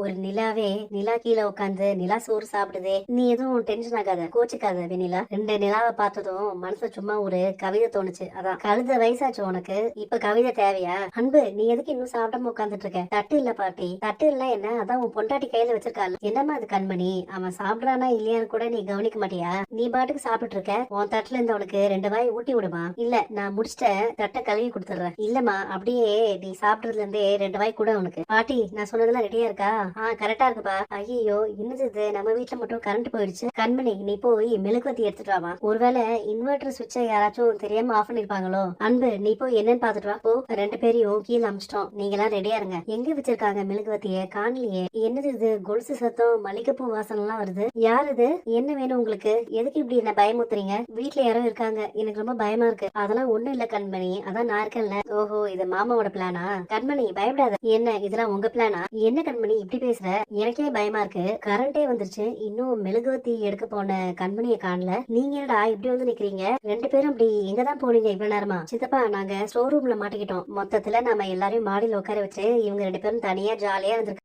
ஒரு நிலாவே நிலா கீழே உட்காந்து நிலா சோறு சாப்பிடுதே. நீ எதுவும் டென்ஷன் ஆகாத கோச்சுக்காத வெண்ணிலா. ரெண்டு நிலாவை பார்த்ததும் மனசு சும்மா ஒரு கவிதை தோணுச்சு. அதான் கழுத வயசாச்சு உனக்கு இப்ப கவிதை தேவையா? அன்பு நீ எதுக்கு இன்னும் சாப்பிடாம உட்காந்துட்டு இருக்க? தட்டு இல்ல பாட்டி. தட்டு இல்ல என்ன? அதான் உன் பொண்டாட்டி கையில வச்சிருக்காள். என்னம்மா அது கண்மணி? அவன் சாப்பிடறானா இல்லையான்னு கூட நீ கவனிக்க மாட்டியா? நீ பாட்டுக்கு சாப்பிட்டு இருக்க? உன் தட்டுல இருந்து அவனுக்கு ரெண்டு வாய் ஊட்டி விடுமா? இல்ல நான் முடிச்சிட்ட தட்டை கழுவி கொடுத்துட்றேன். இல்லம்மா அப்படியே நீ சாப்பிடுறதுல இருந்தே ரெண்டு வாய் கூட உனக்கு பாட்டி நான் சொன்னதெல்லாம் ரெடியா இருக்கா? ஆ கரெக்டா இருக்குப்பா. ஐயோ என்னது இது நம்ம வீட்டுல மட்டும் கரண்ட் போயிடுச்சு. கண்மணி நீ போய் மெழுகுவத்தி எடுத்துட்டு வாமா. ஒருவேளை இன்வெர்டர் சுவிட்சை யாராச்சும் தெரியாம ஆஃப் பண்ணிருப்பாங்களோ? அன்பு நீ போய் என்னன்னு பாத்துட்டு வா. போ ரெண்டு பேரையும் கீழே அமிச்சிட்டோம். நீங்க எல்லாம் ரெடியா இருங்க. எங்க வச்சிருக்காங்க மெழுகுவத்திய காணலையே. என்னது இது? கொலுசு சத்தம் மல்லிகைப்பூ வாசனை எல்லாம் வருது. யார் இது? என்ன வேணும் உங்களுக்கு? எதுக்கு இப்படி என்ன பயமுத்துறீங்க வீட்டுல யாரோ இருக்காங்க. எனக்கு ரொம்ப பயமா இருக்கு. அதெல்லாம் ஒண்ணும் இல்ல கண்மணி. அதான் நான் இருக்கேன்ல. ஓஹோ இது மாமாவோட பிளானா கண்மணி பயப்படாத. என்ன? இதெல்லாம் உங்க பிளானா என்ன கண்மணி? இப்படி பேசுற. எனக்கே பயமா இருக்கு. கரண்டே வந்துருச்சு. இன்னும் மெழுகுவத்தி எடுக்க போன கண்மணியை காணல. நீங்க என்னடா இப்படி வந்து நிக்கிறீங்க? ரெண்டு பேரும் இப்படி எங்க தான் போனீங்க இவ்வளவு நேரமா? சித்தப்பா நாங்க ஸ்டோர் ரூம்ல மாட்டிக்கிட்டோம். மொத்தத்துல நம்ம எல்லாரையும் மாடியில உட்கார வச்சு இவங்க ரெண்டு பேரும் தனியா ஜாலியா இருந்திருக்கு